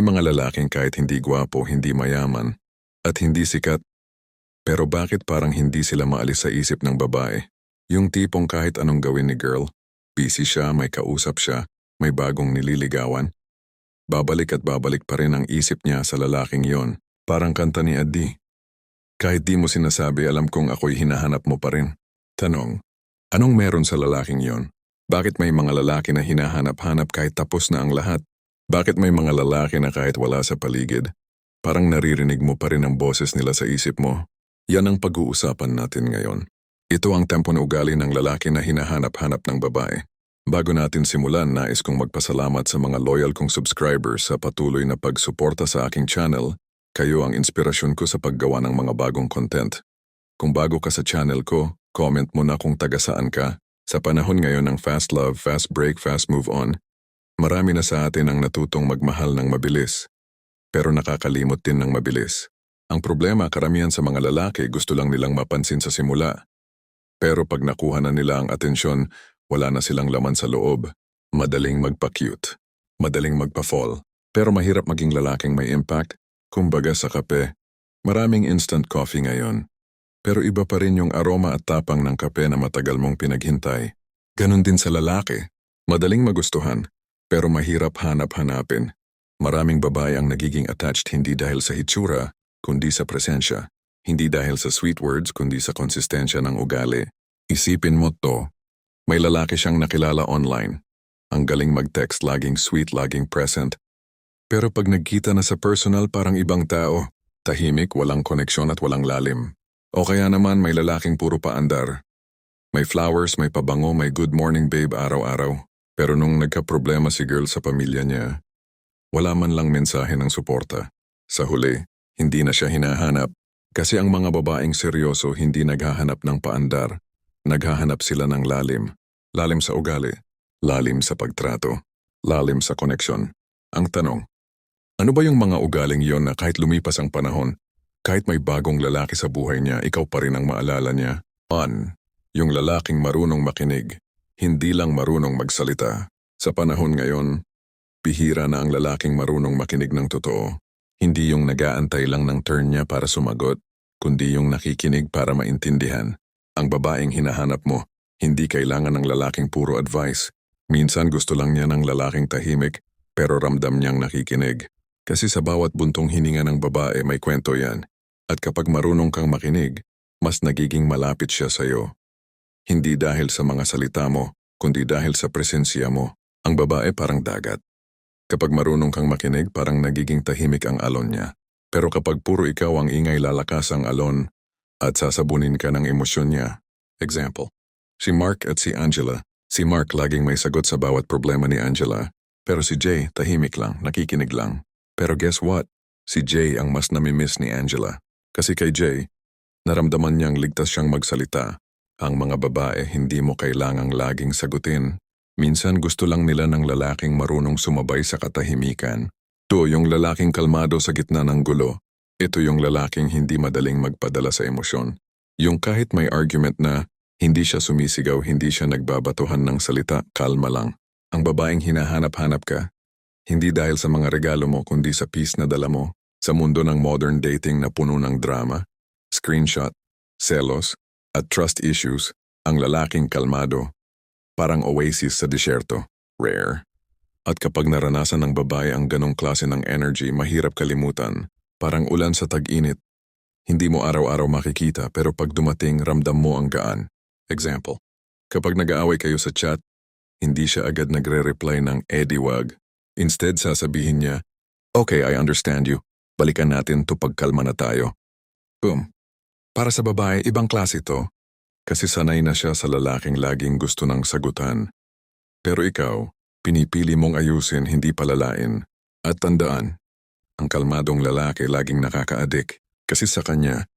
May mga lalaking kahit hindi gwapo, hindi mayaman, at hindi sikat, pero bakit parang hindi sila maalis sa isip ng babae? Yung tipong kahit anong gawin ni girl, busy siya, may kausap siya, may bagong nililigawan. Babalik at babalik pa rin ang isip niya sa lalaking yon, parang kanta ni Adi. Kahit di mo sinasabi, alam kong ako'y hinahanap mo pa rin. Tanong, anong meron sa lalaking yon? Bakit may mga lalaki na hinahanap-hanap kahit tapos na ang lahat? Bakit may mga lalaki na kahit wala sa paligid? Parang naririnig mo pa rin ang boses nila sa isip mo. Yan ang pag-uusapan natin ngayon. Ito ang tempo na ugali ng lalaki na hinahanap-hanap ng babae. Bago natin simulan, nais kong magpasalamat sa mga loyal kong subscribers sa patuloy na pagsuporta sa aking channel. Kayo ang inspirasyon ko sa paggawa ng mga bagong content. Kung bago ka sa channel ko, comment mo na kung taga saan ka. Sa panahon ngayon ng fast love, fast break, fast move on, marami na sa atin ang natutong magmahal ng mabilis. Pero nakakalimot din ng mabilis. Ang problema, karamihan sa mga lalaki gusto lang nilang mapansin sa simula. Pero pag nakuha na nila ang atensyon, wala na silang laman sa loob. Madaling magpa-cute. Madaling magpa-fall. Pero mahirap maging lalaking may impact. Kumbaga sa kape, maraming instant coffee ngayon. Pero iba pa rin yung aroma at tapang ng kape na matagal mong pinaghintay. Ganon din sa lalaki. Madaling magustuhan, pero mahirap hanap-hanapin. Maraming babae ang nagiging attached hindi dahil sa hitsura, kundi sa presensya. Hindi dahil sa sweet words, kundi sa konsistensya ng ugali. Isipin mo to. May lalaki siyang nakilala online. Ang galing mag-text, laging sweet, laging present, pero pag nagkita na sa personal parang ibang tao, tahimik, walang koneksyon at walang lalim. O kaya naman may lalaking puro paandar. May flowers, may pabango, may good morning babe araw-araw. Pero nung nagka-problema si girl sa pamilya niya, wala man lang mensahe ng suporta. Sa huli, hindi na siya hinahanap. Kasi ang mga babaeng seryoso hindi naghahanap ng paandar. Naghahanap sila ng lalim. Lalim sa ugali. Lalim sa pagtrato. Lalim sa koneksyon. Ang tanong, ano ba yung mga ugaling yon na kahit lumipas ang panahon, kahit may bagong lalaki sa buhay niya, ikaw pa rin ang maalala niya? On, yung lalaking marunong makinig, hindi lang marunong magsalita. Sa panahon ngayon, bihira na ang lalaking marunong makinig ng totoo. Hindi yung nagaantay lang ng turn niya para sumagot, kundi yung nakikinig para maintindihan. Ang babaeng hinahanap mo, hindi kailangan ng lalaking puro advice. Minsan gusto lang niya ng lalaking tahimik, pero ramdam niyang nakikinig. Kasi sa bawat buntong hininga ng babae may kwento yan. At kapag marunong kang makinig, mas nagiging malapit siya sa'yo. Hindi dahil sa mga salita mo, kundi dahil sa presensya mo. Ang babae parang dagat. Kapag marunong kang makinig, parang nagiging tahimik ang alon niya. Pero kapag puro ikaw ang ingay lalakas ang alon at sasabunin ka ng emosyon niya. Example, si Mark at si Angela. Si Mark laging may sagot sa bawat problema ni Angela. Pero si Jay, tahimik lang, nakikinig lang. Pero guess what? Si Jay ang mas namimiss ni Angela. Kasi kay Jay, naramdaman niyang ligtas siyang magsalita. Ang mga babae hindi mo kailangang laging sagutin. Minsan gusto lang nila ng lalaking marunong sumabay sa katahimikan. To yung lalaking kalmado sa gitna ng gulo. Ito yung lalaking hindi madaling magpadala sa emosyon. Yung kahit may argument na hindi siya sumisigaw, hindi siya nagbabatuhan ng salita, kalma lang. Ang babaeng hinahanap-hanap ka, hindi dahil sa mga regalo mo kundi sa peace na dala mo sa mundo ng modern dating na puno ng drama, screenshot, selos, at trust issues, ang lalaking kalmado, parang oasis sa disyerto, rare. At kapag naranasan ng babae ang ganong klase ng energy, mahirap kalimutan, parang ulan sa tag-init. Hindi mo araw-araw makikita pero pag dumating, ramdam mo ang gaan. Example, kapag nag-aaway kayo sa chat, hindi siya agad nagre-reply ng Eddie wag Instead, sasabihin niya, Okay, I understand you. Balikan natin to pagkalma na tayo. Boom. Para sa babae, ibang klase to. Kasi sanay na siya sa lalaking laging gusto ng sagutan. Pero ikaw, pinipili mong ayusin, hindi palalain. At tandaan, ang kalmadong lalaki laging nakakaadik. Kasi sa kanya,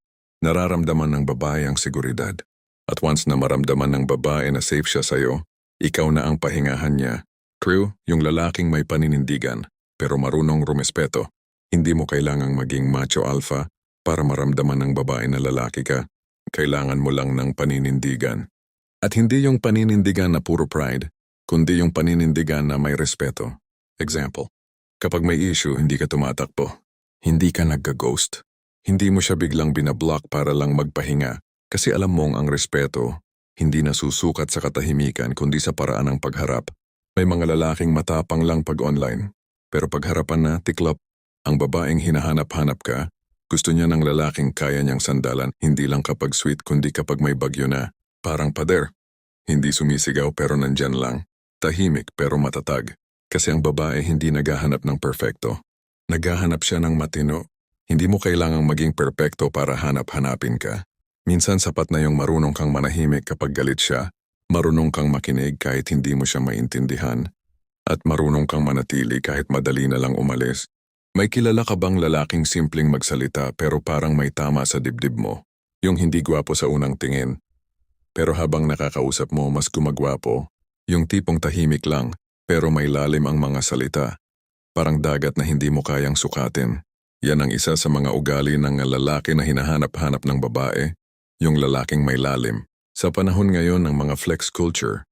nararamdaman ng babae ang seguridad. At once na maramdaman ng babae na safe siya sa'yo, ikaw na ang pahingahan niya True, yung lalaking may paninindigan, pero marunong rumespeto. Hindi mo kailangang maging macho alpha para maramdaman ng babae na lalaki ka. Kailangan mo lang ng paninindigan. At hindi yung paninindigan na puro pride, kundi yung paninindigan na may respeto. Example, Kapag may issue, hindi ka tumatakbo. Hindi ka nagga-ghost. Hindi mo siya biglang binablock para lang magpahinga kasi alam mong ang respeto hindi nasusukat sa katahimikan kundi sa paraan ng pagharap. May mga lalaking matapang lang pag online. Pero pagharapan na, tiklop, ang babaeng hinahanap-hanap ka, gusto niya ng lalaking kaya niyang sandalan hindi lang kapag sweet kundi kapag may bagyo na. Parang pader. Hindi sumisigaw pero nandyan lang. Tahimik pero matatag. Kasi ang babae hindi naghahanap ng perfecto. Naghahanap siya ng matino. Hindi mo kailangang maging perfecto para hanap-hanapin ka. Minsan sapat na yung marunong kang manahimik kapag galit siya, marunong kang makinig kahit hindi mo siya maintindihan, at marunong kang manatili kahit madali na lang umalis. May kilala ka bang lalaking simpleng magsalita pero parang may tama sa dibdib mo? Yung hindi gwapo sa unang tingin. Pero habang nakakausap mo, mas gumagwapo. Yung tipong tahimik lang, pero may lalim ang mga salita. Parang dagat na hindi mo kayang sukatin. Yan ang isa sa mga ugali ng lalaki na hinahanap-hanap ng babae, yung lalaking may lalim. Sa panahon ngayon ng mga flex culture,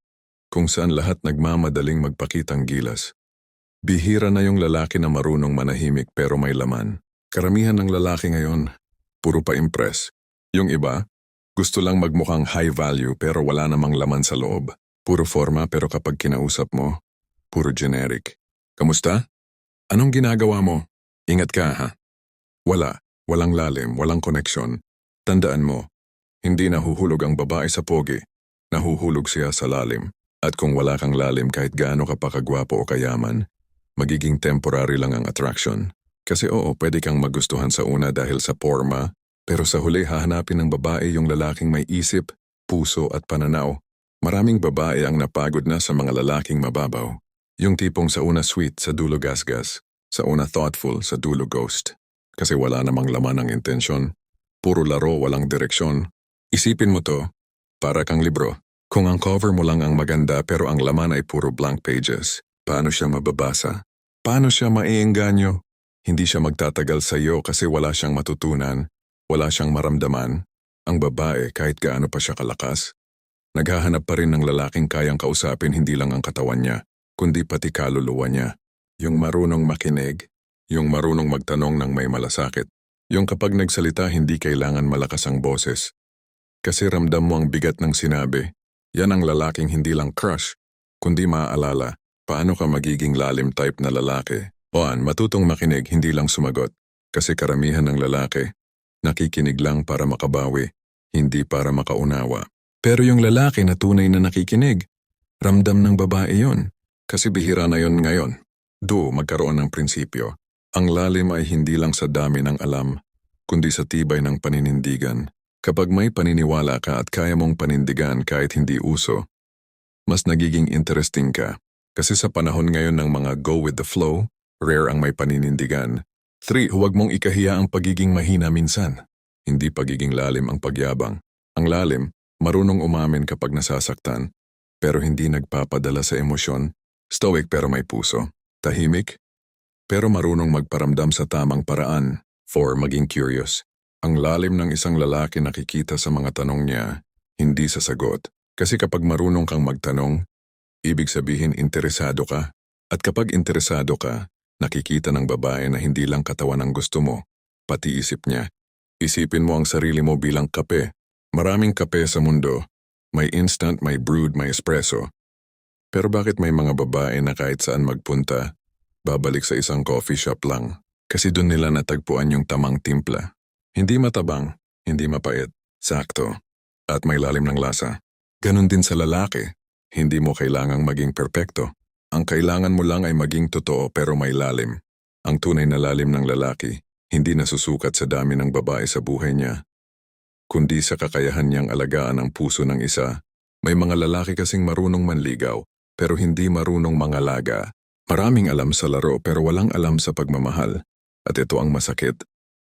kung saan lahat nagmamadaling magpakitang gilas. Bihira na yung lalaki na marunong manahimik pero may laman. Karamihan ng lalaki ngayon, puro pa impress. Yung iba, gusto lang magmukhang high value pero wala namang laman sa loob. Puro forma pero kapag kinausap mo, puro generic. Kamusta? Anong ginagawa mo? Ingat ka ha. Wala, walang lalim, walang koneksyon. Tandaan mo, hindi nahuhulog ang babae sa pogi, nahuhulog siya sa lalim. At kung wala kang lalim kahit gaano ka pa kagwapo o kayaman, magiging temporary lang ang attraction. Kasi oo, pwede kang magustuhan sa una dahil sa forma, pero sa huli hahanapin ng babae yung lalaking may isip, puso at pananaw. Maraming babae ang napagod na sa mga lalaking mababaw. Yung tipong sa una sweet, sa dulo gasgas. Sa una thoughtful, sa dulo ghost. Kasi wala namang laman ang intensyon. Puro laro, walang direksyon. Isipin mo to, para kang libro. Kung ang cover mo lang ang maganda pero ang laman ay puro blank pages, paano siya mababasa? Paano siya maiengganyo? Hindi siya magtatagal sa iyo kasi wala siyang matutunan, wala siyang maramdaman. Ang babae kahit gaano pa siya kalakas, naghahanap pa rin ng lalaking kayang kausapin hindi lang ang katawan niya, kundi pati kaluluwa niya. Yung marunong makinig, yung marunong magtanong ng may malasakit, yung kapag nagsalita hindi kailangan malakas ang boses. Kasi ramdam mo ang bigat ng sinabi, yan ang lalaking hindi lang crush, kundi maaalala paano ka magiging lalim type na lalaki. Oan, matutong makinig, hindi lang sumagot. Kasi karamihan ng lalaki, nakikinig lang para makabawi, hindi para makaunawa. Pero yung lalaki na tunay na nakikinig, ramdam ng babae yon. Kasi bihira na yon ngayon. Do, magkaroon ng prinsipyo. Ang lalim ay hindi lang sa dami ng alam, kundi sa tibay ng paninindigan. Kapag may paniniwala ka at kaya mong panindigan kahit hindi uso, mas nagiging interesting ka. Kasi sa panahon ngayon ng mga go with the flow, rare ang may paninindigan. 3. Huwag mong ikahiya ang pagiging mahina minsan. Hindi pagiging lalim ang pagyabang. Ang lalim, marunong umamin kapag nasasaktan, pero hindi nagpapadala sa emosyon. Stoic pero may puso. Tahimik, pero marunong magparamdam sa tamang paraan. 4. Maging curious. Ang lalim ng isang lalaki nakikita sa mga tanong niya, hindi sa sagot. Kasi kapag marunong kang magtanong, ibig sabihin interesado ka. At kapag interesado ka, nakikita ng babae na hindi lang katawan ang gusto mo, pati isip niya. Isipin mo ang sarili mo bilang kape. Maraming kape sa mundo. May instant, may brewed, may espresso. Pero bakit may mga babae na kahit saan magpunta, babalik sa isang coffee shop lang? Kasi doon nila natagpuan yung tamang timpla. Hindi matabang, hindi mapait, sakto, at may lalim ng lasa. Ganon din sa lalaki, hindi mo kailangang maging perpekto. Ang kailangan mo lang ay maging totoo pero may lalim. Ang tunay na lalim ng lalaki, hindi nasusukat sa dami ng babae sa buhay niya, kundi sa kakayahan niyang alagaan ang puso ng isa. May mga lalaki kasing marunong manligaw, pero hindi marunong mangalaga. Maraming alam sa laro pero walang alam sa pagmamahal. At ito ang masakit,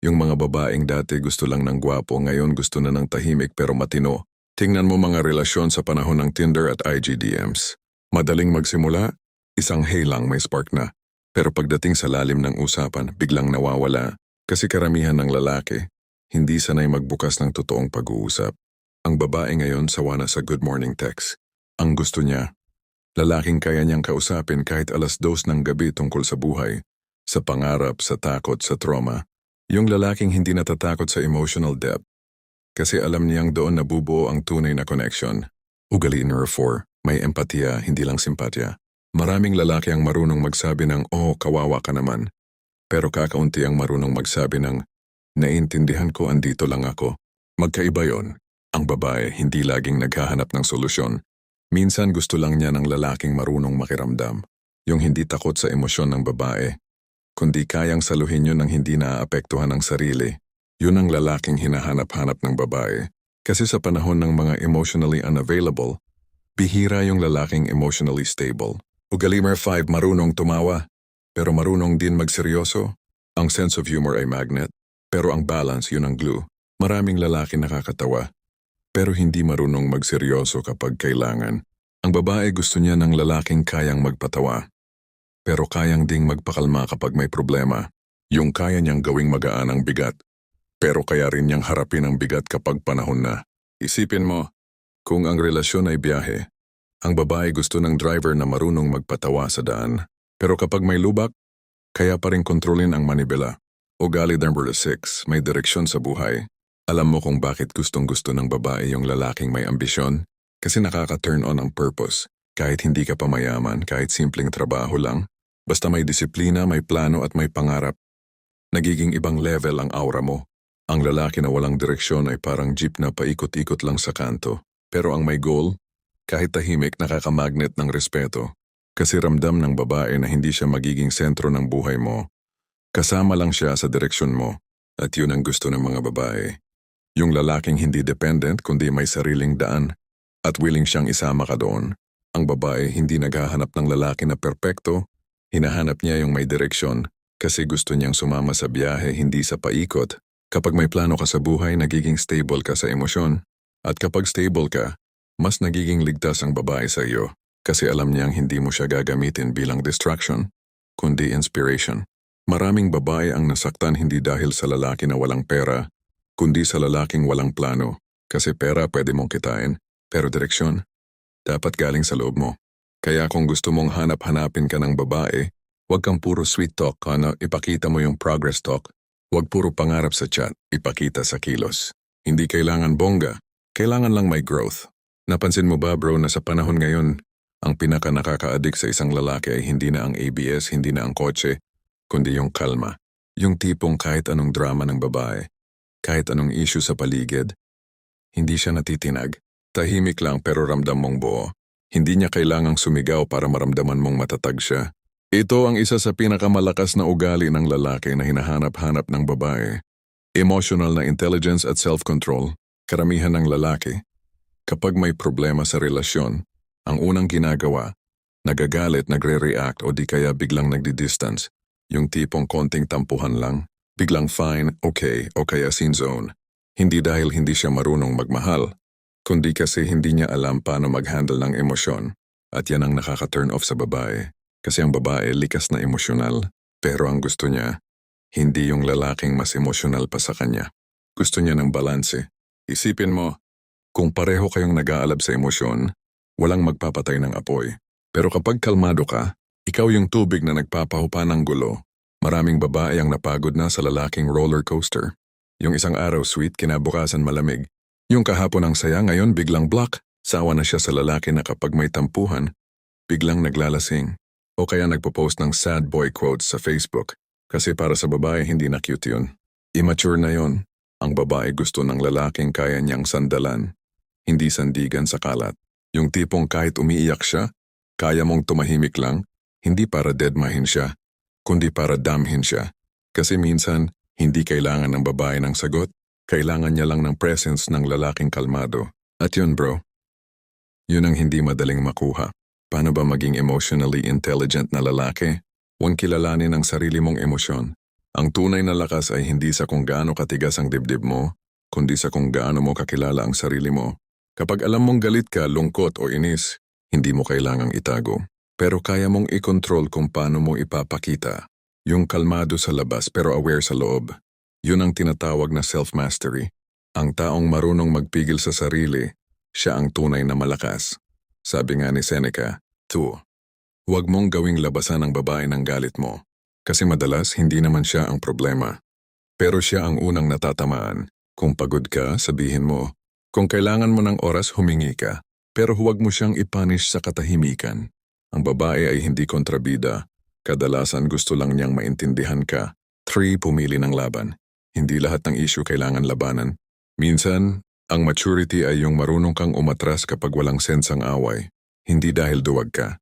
yung mga babaeng dati gusto lang ng gwapo, ngayon gusto na ng tahimik pero matino. Tingnan mo mga relasyon sa panahon ng Tinder at IGDMs. Madaling magsimula, isang hey lang may spark na. Pero pagdating sa lalim ng usapan, biglang nawawala. Kasi karamihan ng lalaki, hindi sanay magbukas ng totoong pag-uusap. Ang babae ngayon sawa na sa good morning text. Ang gusto niya, lalaking kaya niyang kausapin kahit alas dos ng gabi tungkol sa buhay, Sa pangarap, sa takot, sa trauma. Yung lalaking hindi natatakot sa emotional depth. Kasi alam niyang doon nabubuo ang tunay na connection. Ugali number 4. May empatiya, hindi lang simpatya. Maraming lalaki ang marunong magsabi ng, oh, kawawa ka naman. Pero kakaunti ang marunong magsabi ng, naiintindihan ko andito lang ako. Magkaiba yon. Ang babae hindi laging naghahanap ng solusyon. Minsan gusto lang niya ng lalaking marunong makiramdam. Yung hindi takot sa emosyon ng babae. Kundi kayang saluhin yun ng hindi naaapektuhan ng sarili. Yun ang lalaking hinahanap-hanap ng babae. Kasi sa panahon ng mga emotionally unavailable, bihira yung lalaking emotionally stable. Ugalimer 5 marunong tumawa, pero marunong din magseryoso. Ang sense of humor ay magnet, pero ang balance yun ang glue. Maraming lalaki nakakatawa, pero hindi marunong magseryoso kapag kailangan. Ang babae gusto niya ng lalaking kayang magpatawa, pero kayang ding magpakalma kapag may problema. Yung kaya niyang gawing magaan ang bigat, pero kaya rin niyang harapin ang bigat kapag panahon na. Isipin mo, kung ang relasyon ay biyahe, ang babae gusto ng driver na marunong magpatawa sa daan. Pero kapag may lubak, kaya pa rin kontrolin ang manibela. Ugali number 6, may direksyon sa buhay. Alam mo kung bakit gustong gusto ng babae yung lalaking may ambisyon? Kasi nakaka-turn on ang purpose. Kahit hindi ka pa mayaman, kahit simpleng trabaho lang, basta may disiplina, may plano at may pangarap. Nagiging ibang level ang aura mo. Ang lalaki na walang direksyon ay parang jeep na paikot-ikot lang sa kanto. Pero ang may goal, kahit tahimik nakakamagnet ng respeto. Kasi ramdam ng babae na hindi siya magiging sentro ng buhay mo. Kasama lang siya sa direksyon mo. At yun ang gusto ng mga babae. Yung lalaking hindi dependent kundi may sariling daan. At willing siyang isama ka doon. Ang babae hindi naghahanap ng lalaki na perpekto. Hinahanap niya yung may direksyon kasi gusto niyang sumama sa biyahe hindi sa paikot. Kapag may plano ka sa buhay, nagiging stable ka sa emosyon. At kapag stable ka, mas nagiging ligtas ang babae sa iyo kasi alam niyang hindi mo siya gagamitin bilang distraction, kundi inspiration. Maraming babae ang nasaktan hindi dahil sa lalaki na walang pera, kundi sa lalaking walang plano. Kasi pera pwede mong kitain, pero direksyon, dapat galing sa loob mo. Kaya kung gusto mong hanap-hanapin ka ng babae, huwag kang puro sweet talk, ano, ipakita mo yung progress talk. Huwag puro pangarap sa chat, ipakita sa kilos. Hindi kailangan bongga, kailangan lang may growth. Napansin mo ba bro na sa panahon ngayon, ang pinaka nakaka-addict sa isang lalaki ay hindi na ang ABS, hindi na ang kotse, kundi yung kalma. Yung tipong kahit anong drama ng babae, kahit anong issue sa paligid, hindi siya natitinag. Tahimik lang pero ramdam mong buo. Hindi niya kailangang sumigaw para maramdaman mong matatag siya. Ito ang isa sa pinakamalakas na ugali ng lalaki na hinahanap-hanap ng babae. Emotional na intelligence at self-control, karamihan ng lalaki. Kapag may problema sa relasyon, ang unang ginagawa, nagagalit, nagre-react o di kaya biglang nagdi-distance. Yung tipong konting tampuhan lang, biglang fine, okay o kaya sin zone. Hindi dahil hindi siya marunong magmahal, kundi kasi hindi niya alam paano mag-handle ng emosyon. At yan ang nakaka-turn off sa babae. Kasi ang babae likas na emosyonal, pero ang gusto niya, hindi yung lalaking mas emosyonal pa sa kanya. Gusto niya ng balanse. Isipin mo, kung pareho kayong nag-aalab sa emosyon, walang magpapatay ng apoy. Pero kapag kalmado ka, ikaw yung tubig na nagpapahupa ng gulo. Maraming babae ang napagod na sa lalaking roller coaster. Yung isang araw sweet, kinabukasan malamig. Yung kahapon ang saya, ngayon biglang block. Sawa na siya sa lalaki na kapag may tampuhan, biglang naglalasing. O kaya nagpo-post ng sad boy quotes sa Facebook. Kasi para sa babae, hindi na cute yun. Immature na yon. Ang babae gusto ng lalaking kaya niyang sandalan, hindi sandigan sa kalat. Yung tipong kahit umiiyak siya, kaya mong tumahimik lang, hindi para deadmahin siya, kundi para damhin siya. Kasi minsan, hindi kailangan ng babae ng sagot, kailangan niya lang ng presence ng lalaking kalmado. At yun bro, yun ang hindi madaling makuha. Paano ba maging emotionally intelligent na lalaki? Huwag kilalanin ang sarili mong emosyon. Ang tunay na lakas ay hindi sa kung gaano katigas ang dibdib mo, kundi sa kung gaano mo kakilala ang sarili mo. Kapag alam mong galit ka, lungkot o inis, hindi mo kailangang itago. Pero kaya mong i-control kung paano mo ipapakita. Yung kalmado sa labas pero aware sa loob. Yun ang tinatawag na self-mastery. Ang taong marunong magpigil sa sarili, siya ang tunay na malakas. Sabi nga ni Seneca, 2. Huwag mong gawing labasan ang babae ng galit mo. Kasi madalas hindi naman siya ang problema. Pero siya ang unang natatamaan. Kung pagod ka, sabihin mo. Kung kailangan mo ng oras, humingi ka. Pero huwag mo siyang ipanish sa katahimikan. Ang babae ay hindi kontrabida. Kadalasan gusto lang niyang maintindihan ka. Three, pumili ng laban. Hindi lahat ng issue kailangan labanan. Minsan, ang maturity ay yung marunong kang umatras kapag walang sense ang away. Hindi dahil duwag ka,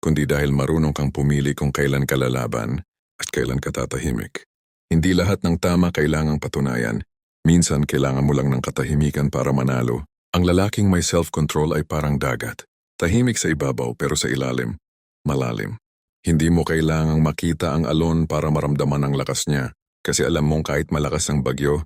kundi dahil marunong kang pumili kung kailan ka lalaban at kailan ka tatahimik. Hindi lahat ng tama kailangang patunayan. Minsan kailangan mo lang ng katahimikan para manalo. Ang lalaking may self-control ay parang dagat. Tahimik sa ibabaw pero sa ilalim, malalim. Hindi mo kailangang makita ang alon para maramdaman ang lakas niya. Kasi alam mong kahit malakas ang bagyo,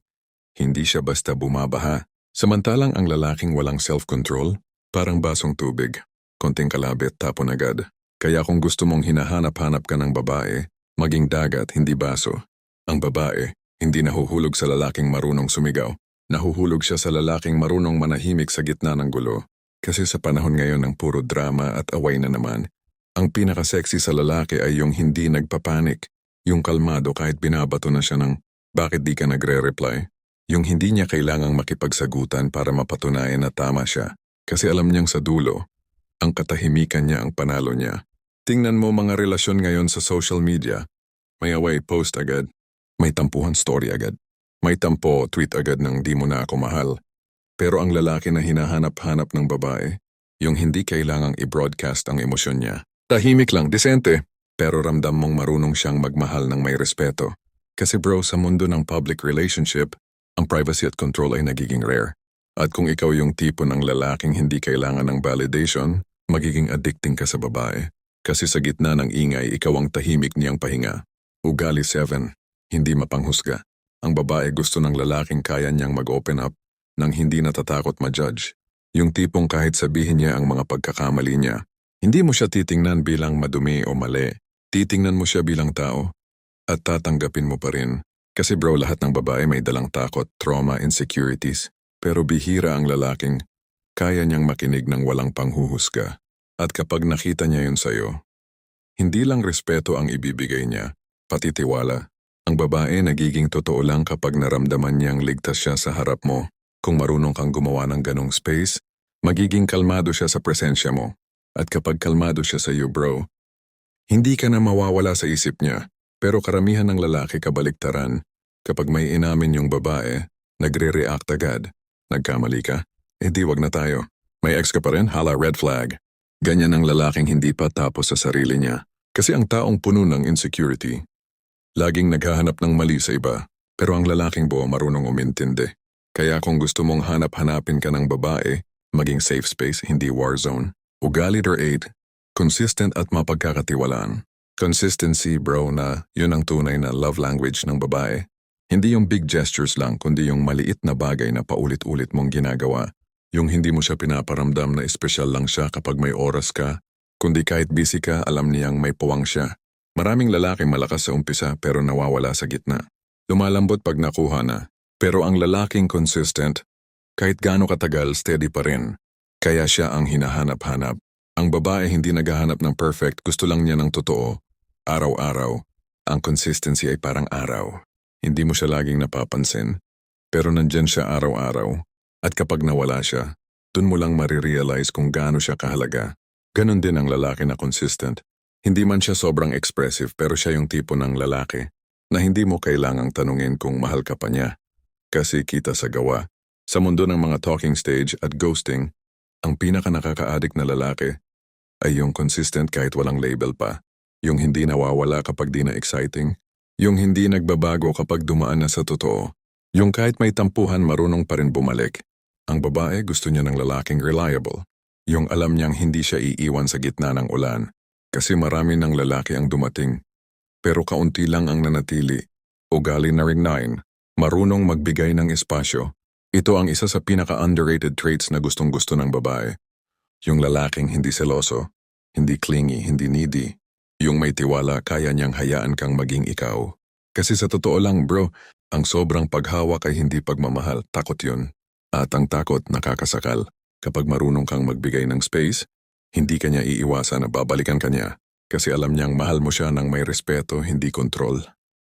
hindi siya basta bumabaha. Samantalang ang lalaking walang self-control, parang basong tubig. Konting kalabit, tapon agad. Kaya kung gusto mong hinahanap-hanap ka ng babae, maging dagat, hindi baso. Ang babae, hindi nahuhulog sa lalaking marunong sumigaw. Nahuhulog siya sa lalaking marunong manahimik sa gitna ng gulo. Kasi sa panahon ngayon ng puro drama at away na naman, ang pinaka-sexy sa lalaki ay yung hindi nagpapanik, yung kalmado kahit binabato na siya ng bakit di ka nagre-reply, yung hindi niya kailangang makipagsagutan para mapatunayan na tama siya, kasi alam niyang sa dulo, ang katahimikan niya ang panalo niya. Tingnan mo mga relasyon ngayon sa social media. May away post agad, may tampuhan story agad, may tampo tweet agad ng di mo na ako mahal. Pero ang lalaki na hinahanap-hanap ng babae, yung hindi kailangang i-broadcast ang emosyon niya. Tahimik lang, disente, pero ramdam mong marunong siyang magmahal ng may respeto. Kasi bro, sa mundo ng public relationship, ang privacy at control ay nagiging rare. At kung ikaw yung tipo ng lalaking hindi kailangan ng validation, magiging addicting ka sa babae. Kasi sa gitna ng ingay, ikaw ang tahimik niyang pahinga. Ugali 7, hindi mapanghusga. Ang babae gusto ng lalaking kaya niyang mag-open up nang hindi natatakot ma-judge. Yung tipong kahit sabihin niya ang mga pagkakamali niya, hindi mo siya titingnan bilang madumi o mali. Titingnan mo siya bilang tao at tatanggapin mo pa rin. Kasi bro, lahat ng babae may dalang takot, trauma, insecurities. Pero bihira ang lalaking kaya niyang makinig ng walang panghuhusga. At kapag nakita niya yun sa'yo, hindi lang respeto ang ibibigay niya, pati tiwala. Ang babae nagiging totoo lang kapag naramdaman niyang ligtas siya sa harap mo. Kung marunong kang gumawa ng ganong space, magiging kalmado siya sa presensya mo. At kapag kalmado siya sa iyo bro, hindi ka na mawawala sa isip niya. Pero karamihan ng lalaki kabaliktaran, kapag may inamin yung babae, nagre-react agad. Nagkamali ka? Eh di wag na tayo. May ex ka pa rin? Hala red flag. Ganyan ang lalaking hindi pa tapos sa sarili niya. Kasi ang taong puno ng insecurity. Laging naghahanap ng mali sa iba, pero ang lalaking buo marunong umintindi. Kaya kung gusto mong hanap-hanapin ka ng babae, maging safe space, hindi war zone. Ugali or aid, consistent at mapagkakatiwalaan. Consistency, bro, na yun ang tunay na love language ng babae. Hindi yung big gestures lang, kundi yung maliit na bagay na paulit-ulit mong ginagawa. Yung hindi mo siya pinaparamdam na espesyal lang siya kapag may oras ka, kundi kahit busy ka, alam niyang may puwang siya. Maraming lalaki malakas sa umpisa pero nawawala sa gitna. Lumalambot pag nakuha na. Pero ang lalaking consistent, kahit gaano katagal, steady pa rin. Kaya siya ang hinahanap-hanap. Ang babae hindi naghahanap ng perfect, gusto lang niya ng totoo. Araw-araw. Ang consistency ay parang araw. Hindi mo siya laging napapansin. Pero nandyan siya araw-araw. At kapag nawala siya, dun mo lang marirealize kung gaano siya kahalaga. Ganon din ang lalaki na consistent. Hindi man siya sobrang expressive pero siya yung tipo ng lalaki na hindi mo kailangang tanungin kung mahal ka pa niya. Kasi kita sa gawa. Sa mundo ng mga talking stage at ghosting, ang pinaka nakaka-addict na lalaki ay yung consistent kahit walang label pa. Yung hindi nawawala kapag di na exciting. Yung hindi nagbabago kapag dumaan na sa totoo. Yung kahit may tampuhan marunong pa rin bumalik. Ang babae gusto niya ng lalaking reliable. Yung alam niyang hindi siya iiwan sa gitna ng ulan. Kasi marami ng lalaki ang dumating. Pero kaunti lang ang nanatili. Ugali na ring nine. Marunong magbigay ng espasyo. Ito ang isa sa pinaka-underrated traits na gustong-gusto ng babae. Yung lalaking hindi seloso, hindi clingy, hindi needy. Yung may tiwala kaya niyang hayaan kang maging ikaw. Kasi sa totoo lang bro, ang sobrang paghawak ay hindi pagmamahal, takot yun. At ang takot nakakasakal. Kapag marunong kang magbigay ng space, hindi kanya iiwasan na babalikan kanya. Kasi alam niyang mahal mo siya ng may respeto, hindi kontrol.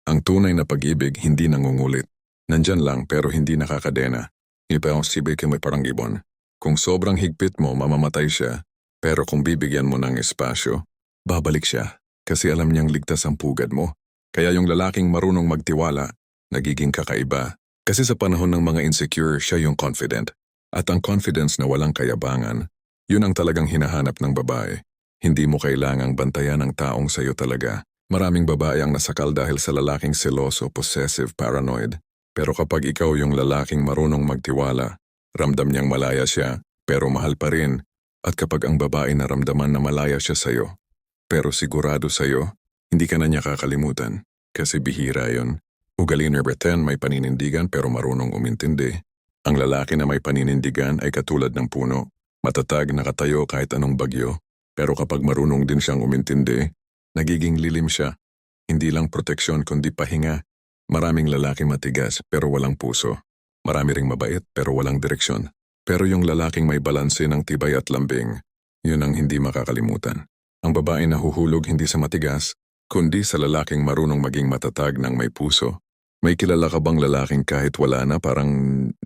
Ang tunay na pag-ibig hindi nangungulit. Nandyan lang pero hindi nakakadena. Ipaw si Becky may parang ibon. Kung sobrang higpit mo, mamamatay siya. Pero kung bibigyan mo ng espasyo, babalik siya. Kasi alam niyang ligtas ang pugad mo. Kaya yung lalaking marunong magtiwala, nagiging kakaiba. Kasi sa panahon ng mga insecure, siya yung confident. At ang confidence na walang kayabangan, yun ang talagang hinahanap ng babae. Hindi mo kailangang bantayan ang taong sayo talaga. Maraming babae ang nasakal dahil sa lalaking seloso, possessive, paranoid. Pero kapag ikaw yung lalaking marunong magtiwala, ramdam niyang malaya siya, pero mahal pa rin. At kapag ang babae naramdaman na malaya siya sa'yo, pero sigurado sa'yo, hindi ka na niya kakalimutan. Kasi bihira yon. Ugali number 10 may paninindigan pero marunong umintindi. Ang lalaki na may paninindigan ay katulad ng puno. Matatag nakatayo kahit anong bagyo. Pero kapag marunong din siyang umintindi, nagiging lilim siya. Hindi lang proteksyon kundi pahinga. Maraming lalaki matigas pero walang puso. Marami ring mabait pero walang direksyon. Pero yung lalaking may balanse ng tibay at lambing, yun ang hindi makakalimutan. Ang babae nahuhulog hindi sa matigas, kundi sa lalaking marunong maging matatag ng may puso. May kilala ka bang lalaking kahit wala na parang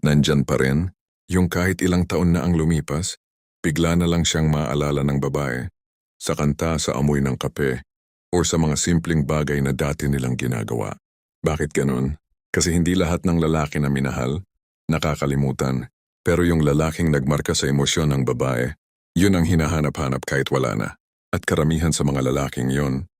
nandyan pa rin? Yung kahit ilang taon na ang lumipas, bigla na lang siyang maaalala ng babae. Sa kanta, sa amoy ng kape, o sa mga simpleng bagay na dati nilang ginagawa. Bakit ganon? Kasi hindi lahat ng lalaki na minahal, nakakalimutan. Pero yung lalaking nagmarka sa emosyon ng babae, yun ang hinahanap-hanap kahit wala na. At karamihan sa mga lalaking yun,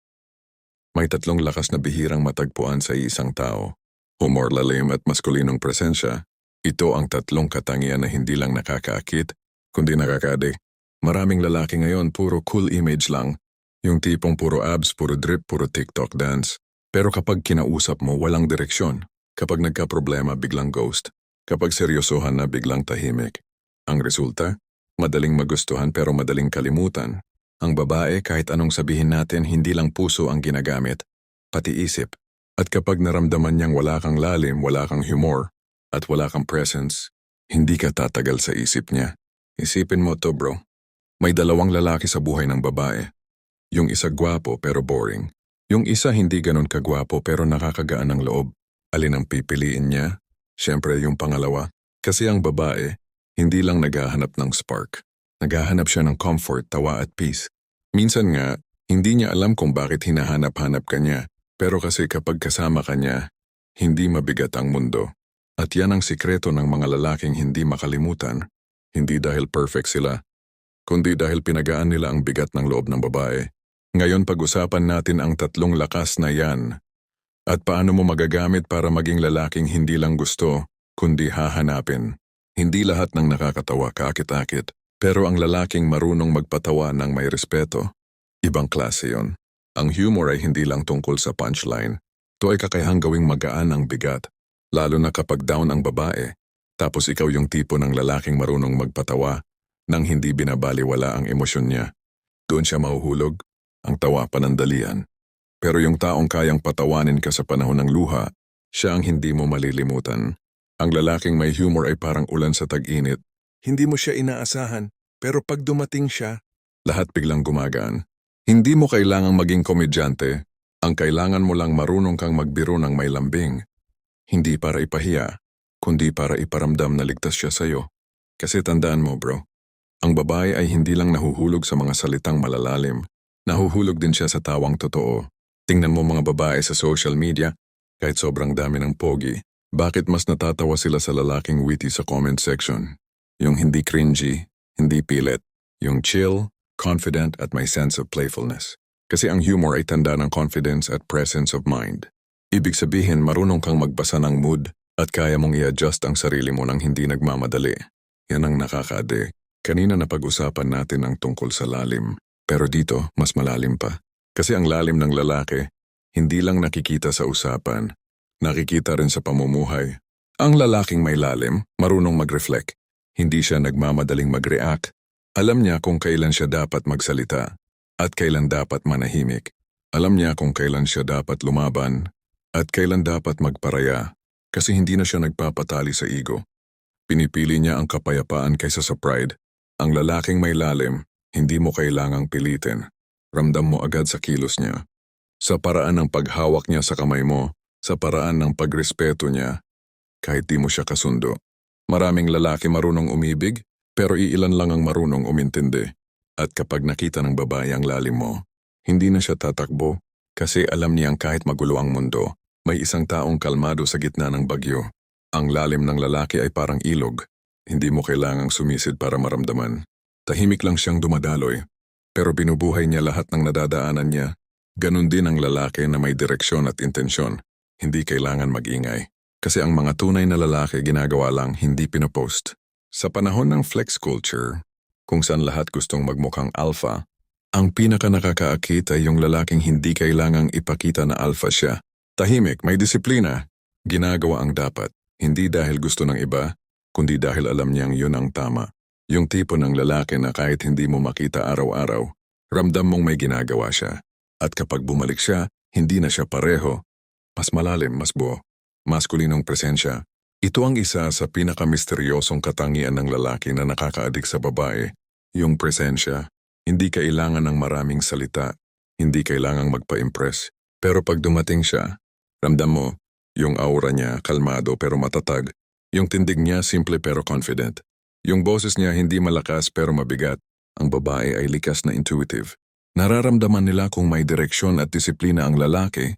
may tatlong lakas na bihirang matagpuan sa isang tao. Humor lalim at maskulinong presensya, ito ang tatlong katangian na hindi lang nakakaakit, kundi nakakade. Maraming lalaki ngayon puro cool image lang. Yung tipong puro abs, puro drip, puro TikTok dance. Pero kapag kinausap mo, walang direksyon. Kapag nagka-problema, biglang ghost. Kapag seryosohan na, biglang tahimik. Ang resulta? Madaling magustuhan pero madaling kalimutan. Ang babae, kahit anong sabihin natin, hindi lang puso ang ginagamit, pati isip. At kapag naramdaman niyang wala kang lalim, wala kang humor, at wala kang presence, hindi ka tatagal sa isip niya. Isipin mo to bro. May dalawang lalaki sa buhay ng babae. Yung isa gwapo pero boring. Yung isa hindi ganon kagwapo pero nakakagaan ng loob. Alin ang pipiliin niya? Siyempre yung pangalawa. Kasi ang babae, hindi lang naghahanap ng spark. Naghahanap siya ng comfort, tawa at peace. Minsan nga, hindi niya alam kung bakit hinahanap-hanap ka niya. Pero kasi kapag kasama ka niya, hindi mabigat ang mundo. At yan ang sikreto ng mga lalaking hindi makalimutan. Hindi dahil perfect sila, kundi dahil pinagaan nila ang bigat ng loob ng babae. Ngayon pag-usapan natin ang tatlong lakas na yan. At paano mo magagamit para maging lalaking hindi lang gusto, kundi hahanapin. Hindi lahat ng nakakatawa kakit-akit, pero ang lalaking marunong magpatawa ng may respeto, ibang klase yon. Ang humor ay hindi lang tungkol sa punchline. Ito ay kakayahang gawing magaan ang bigat, lalo na kapag down ang babae, tapos ikaw yung tipo ng lalaking marunong magpatawa nang hindi binabaliwala ang emosyon niya. Doon siya mahuhulog, ang tawa panandalian. Pero yung taong kayang patawanin ka sa panahon ng luha, siya ang hindi mo malilimutan. Ang lalaking may humor ay parang ulan sa tag-init. Hindi mo siya inaasahan, pero pag dumating siya, lahat biglang gumagaan. Hindi mo kailangang maging komedyante, ang kailangan mo lang marunong kang magbiro ng may lambing. Hindi para ipahiya, kundi para iparamdam na ligtas siya sa'yo. Kasi tandaan mo bro, ang babae ay hindi lang nahuhulog sa mga salitang malalalim. Nahuhulog din siya sa tawang totoo. Tingnan mo mga babae sa social media, kahit sobrang dami ng pogi, bakit mas natatawa sila sa lalaking witty sa comment section? Yung hindi cringy, hindi pilit, yung chill, confident at may sense of playfulness. Kasi ang humor ay tanda ng confidence at presence of mind. Ibig sabihin marunong kang magbasa ng mood at kaya mong i-adjust ang sarili mo nang hindi nagmamadali. Yan ang nakakaade. Kanina napag-usapan natin ang tungkol sa lalim, pero dito mas malalim pa. Kasi ang lalim ng lalaki, hindi lang nakikita sa usapan, nakikita rin sa pamumuhay. Ang lalaking may lalim, marunong mag-reflect. Hindi siya nagmamadaling mag-react. Alam niya kung kailan siya dapat magsalita at kailan dapat manahimik. Alam niya kung kailan siya dapat lumaban at kailan dapat magparaya kasi hindi na siya nagpapatali sa ego. Pinipili niya ang kapayapaan kaysa sa pride. Ang lalaking may lalim, hindi mo kailangang pilitin. Ramdam mo agad sa kilos niya. Sa paraan ng paghawak niya sa kamay mo, sa paraan ng pagrespeto niya, kahit di mo siya kasundo. Maraming lalaki marunong umibig, pero iilan lang ang marunong umintindi. At kapag nakita ng babae ang lalim mo, hindi na siya tatakbo kasi alam niyang kahit magulo ang mundo, may isang taong kalmado sa gitna ng bagyo. Ang lalim ng lalaki ay parang ilog. Hindi mo kailangang sumisid para maramdaman. Tahimik lang siyang dumadaloy, pero binubuhay niya lahat ng nadadaanan niya. Ganon din ang lalaki na may direksyon at intensyon. Hindi kailangan mag-ingay. Kasi ang mga tunay na lalaki ginagawa lang, hindi pinopost. Sa panahon ng flex culture, kung saan lahat gustong magmukhang alpha, ang pinaka nakakaakit ay yung lalaking hindi kailangang ipakita na alpha siya. Tahimik, may disiplina. Ginagawa ang dapat, hindi dahil gusto ng iba, kundi dahil alam niyang yun ang tama. Yung tipo ng lalaki na kahit hindi mo makita araw-araw, ramdam mong may ginagawa siya. At kapag bumalik siya, hindi na siya pareho. Mas malalim, mas buo. Maskulinong presensya. Ito ang isa sa pinakamisteryosong katangian ng lalaki na nakakaadik sa babae. Yung presensya. Hindi kailangan ng maraming salita. Hindi kailangang magpa-impress. Pero pag dumating siya, ramdam mo, yung aura niya kalmado pero matatag. Yung tindig niya simple pero confident. Yung boses niya hindi malakas pero mabigat. Ang babae ay likas na intuitive. Nararamdaman nila kung may direksyon at disiplina ang lalaki.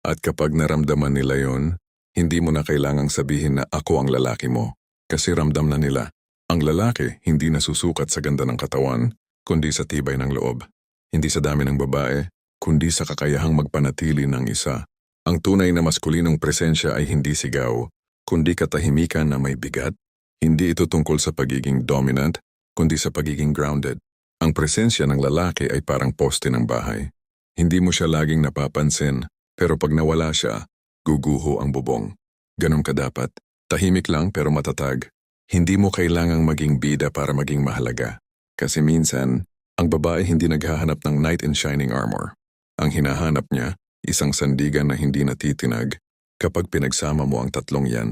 At kapag naramdaman nila yon, hindi mo na kailangang sabihin na ako ang lalaki mo. Kasi ramdam na nila. Ang lalaki hindi nasusukat sa ganda ng katawan, kundi sa tibay ng loob. Hindi sa dami ng babae, kundi sa kakayahang magpanatili ng isa. Ang tunay na maskulinong presensya ay hindi sigaw, kundi katahimikan na may bigat. Hindi ito tungkol sa pagiging dominant, kundi sa pagiging grounded. Ang presensya ng lalaki ay parang poste ng bahay. Hindi mo siya laging napapansin, pero pag nawala siya, guguho ang bubong. Ganon ka dapat. Tahimik lang pero matatag. Hindi mo kailangang maging bida para maging mahalaga. Kasi minsan, ang babae hindi naghahanap ng knight in shining armor. Ang hinahanap niya, isang sandigan na hindi natitinag. Kapag pinagsama mo ang tatlong yan,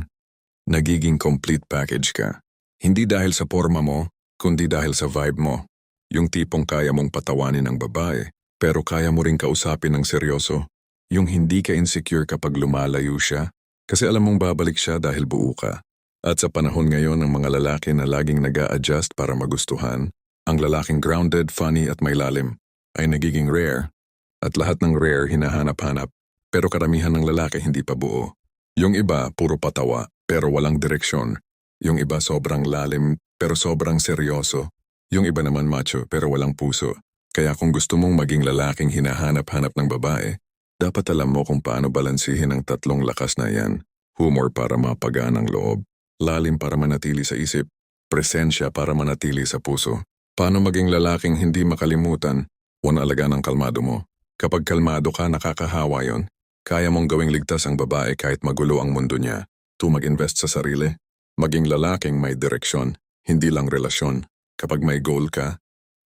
nagiging complete package ka. Hindi dahil sa forma mo, kundi dahil sa vibe mo. Yung tipong kaya mong patawanin ng babae, pero kaya mo ring kausapin ng seryoso. Yung hindi ka insecure kapag lumalayo siya, kasi alam mong babalik siya dahil buo ka. At sa panahon ngayon ng mga lalaki na laging nag adjust para magustuhan, ang lalaking grounded, funny at may lalim ay nagiging rare. At lahat ng rare hinahanap-hanap, pero karamihan ng lalaki hindi pa buo. Yung iba puro patawa, pero walang direksyon. Yung iba sobrang lalim, pero sobrang seryoso. Yung iba naman macho, pero walang puso. Kaya kung gusto mong maging lalaking hinahanap-hanap ng babae, dapat alam mo kung paano balansihin ang tatlong lakas na yan. Humor para mapagaan ang loob, lalim para manatili sa isip, presensya para manatili sa puso. Paano maging lalaking hindi makalimutan o naalaga ng kalmado mo? Kapag kalmado ka, nakakahawa yon. Kaya mong gawing ligtas ang babae kahit magulo ang mundo niya. To mag-invest sa sarili. Maging lalaking may direksyon, hindi lang relasyon. Kapag may goal ka,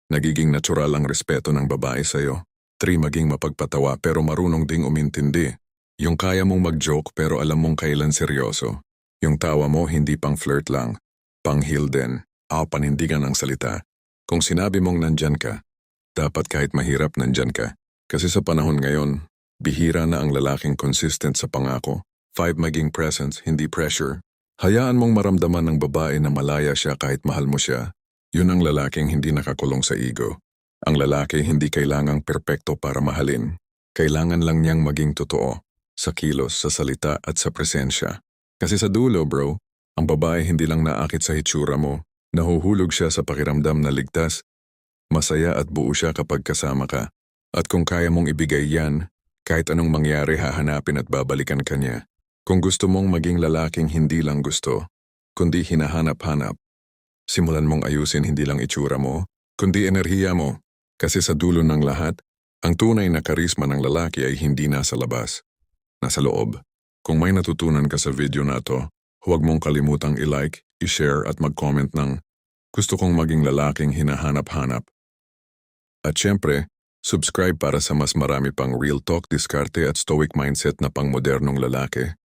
nagiging natural ang respeto ng babae sa'yo. 3. Maging mapagpatawa pero marunong ding umintindi. Yung kaya mong mag-joke pero alam mong kailan seryoso. Yung tawa mo hindi pang flirt lang, pang heal din, o panindigan ng salita. Kung sinabi mong nandyan ka, dapat kahit mahirap nandyan ka. Kasi sa panahon ngayon, bihira na ang lalaking consistent sa pangako. 5. Maging presence, hindi pressure. Hayaan mong maramdaman ng babae na malaya siya kahit mahal mo siya. Yun ang lalaking hindi nakakulong sa ego. Ang lalaki hindi kailangang perpekto para mahalin. Kailangan lang niyang maging totoo. Sa kilos, sa salita at sa presensya. Kasi sa dulo, bro, ang babae hindi lang naakit sa hitsura mo, nahuhulog siya sa pakiramdam na ligtas, masaya at buo siya kapag kasama ka. At kung kaya mong ibigay yan, kahit anong mangyari hahanapin at babalikan ka niya. Kung gusto mong maging lalaking hindi lang gusto, kundi hinahanap-hanap, simulan mong ayusin hindi lang itsura mo, kundi enerhiya mo. Kasi sa dulo ng lahat, ang tunay na karisma ng lalaki ay hindi nasa labas, nasa loob. Kung may natutunan ka sa video na to, huwag mong kalimutang i-like, i-share at mag-comment ng gusto kong maging lalaking hinahanap-hanap. At syempre, subscribe para sa mas marami pang real talk, diskarte at stoic mindset na pangmodernong lalaki.